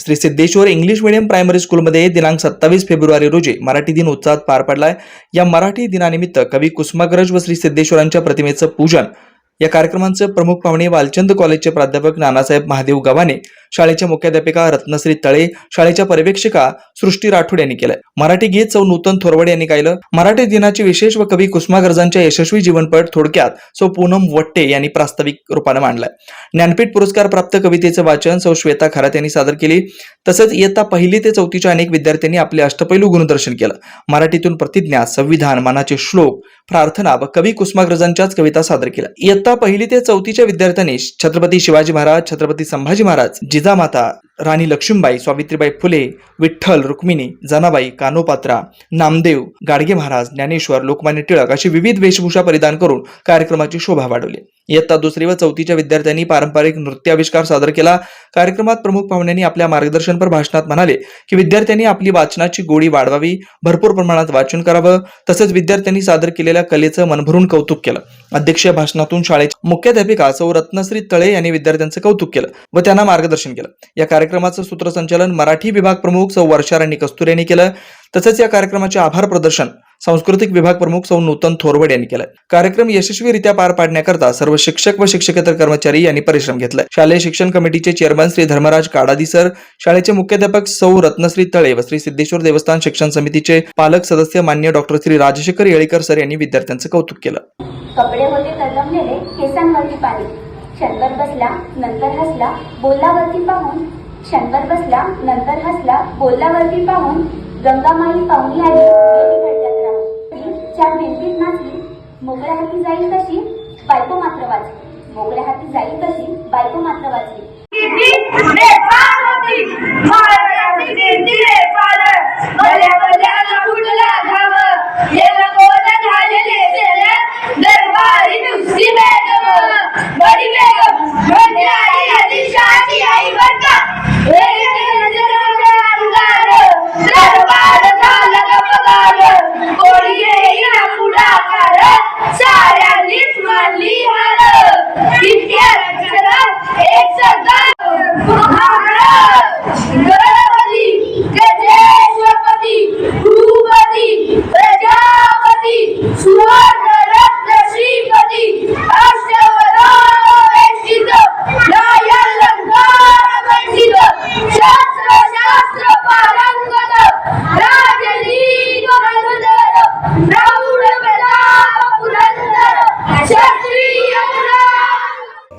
Shri Siddheshwar English medium primary स्कूलमध्ये दिनांक सत्तावीस फेब्रुवारी रोजी मराठी दिन उत्साहात पार पडलाय. या मराठी दिनानिमित्त कवी कुसुमाग्रज व श्री सिद्धेश्वरांच्या प्रतिमेचं पूजन या कार्यक्रमांचं प्रमुख पाहुणे वालचंद कॉलेजचे प्राध्यापक नानासाहेब महादेव गव्हाणे शाळेच्या मुख्याध्यापिका रत्नश्री तळे शाळेच्या पर्यवेक्षिका सृष्टी राठोड यांनी केलंय. मराठी गीत सौ नूतन थोरवडे यांनी गायलं. मराठी दिनाची विशेष व कवी कुसुमाग्रजांच्या यशस्वी जीवनपट थोडक्यात सौ पूनम वट्टे यांनी प्रास्ताविक रूपाने मांडलाय. ज्ञानपीठ पुरस्कार प्राप्त कवितेचं वाचन सौ श्वेता खरात यांनी सादर केली. तसंच इयत्ता पहिली ते चौथीच्या अनेक विद्यार्थ्यांनी आपले अष्टपैलू गुणदर्शन केलं. मराठीतून प्रतिज्ञा संविधान मनाचे श्लोक प्रार्थना व कवी कुसुमाग्रजांच्याच कविता सादर केल्या. इयत्ता पहिली ते चौथीच्या विद्यार्थ्यांनी. छत्रपती शिवाजी महाराज छत्रपती संभाजी महाराज जिजामाता राणी लक्ष्मीबाई सावित्रीबाई फुले विठ्ठल रुक्मिणी जनाबाई कानोपात्रा नामदेव गाडगे महाराज ज्ञानेश्वर लोकमान्य टिळक अशी विविध वेशभूषा परिधान करून कार्यक्रमाची शोभा वाढवली. इयत्ता दुसरी व चौथीच्या विद्यार्थ्यांनी पारंपरिक नृत्याविष्कार सादर केला. कार्यक्रमात प्रमुख पाहुण्यांनी आपल्या मार्गदर्शनपर भाषणात म्हणाले की विद्यार्थ्यांनी आपली वाचनाची गोडी वाढवावी भरपूर प्रमाणात वाचन करावं तसंच विद्यार्थ्यांनी सादर केलेल्या कलेचं मनभरून कौतुक केलं. अध्यक्षीय भाषणातून शाळेच्या मुख्याध्यापिका सौ रत्नश्री तळे यांनी विद्यार्थ्यांचं कौतुक केलं व त्यांना मार्गदर्शन केलं. या कार्यक्रमाचं सूत्रसंचालन मराठी विभाग प्रमुख सौ वर्षाराणी कस्तुरे यांनी केलं. तसंच या कार्यक्रमाचे आभार प्रदर्शन सांस्कृतिक विभाग प्रमुख सौ नूतन थोरवड यांनी केलं. कार्यक्रम यशस्वीरित्या पार पाडण्याकरता सर्व शिक्षक व शिक्षकेतर कर्मचारी यांनी परिश्रम घेतलाय शालेय शिक्षण कमिटीचे चेअरमन श्री धर्मराज काडादी सर शाळेचे मुख्याध्यापक सौ रत्नश्री तळे व श्री सिद्धेश्वर देवस्थान शिक्षण समितीचे पालक सदस्य मान्य डॉक्टर श्री राजशेखर येळीकर सर यांनी विद्यार्थ्यांचं कौतुक केलं. कपडे होते तडमलेले केसांवरती पाणी. क्षणभर बसला नंतर हसला बोलल्यावरती पाहून. क्षणभर बसला नंतर हसला बोलल्यावरती पाहून. गंगामाई पाहुणी आली चार भिंतीत नाचली मोकळ्या हाती जाईल कशी बायको मात्र वाच मोकळ्या हाती जाईल कशी बायको मात्र वाच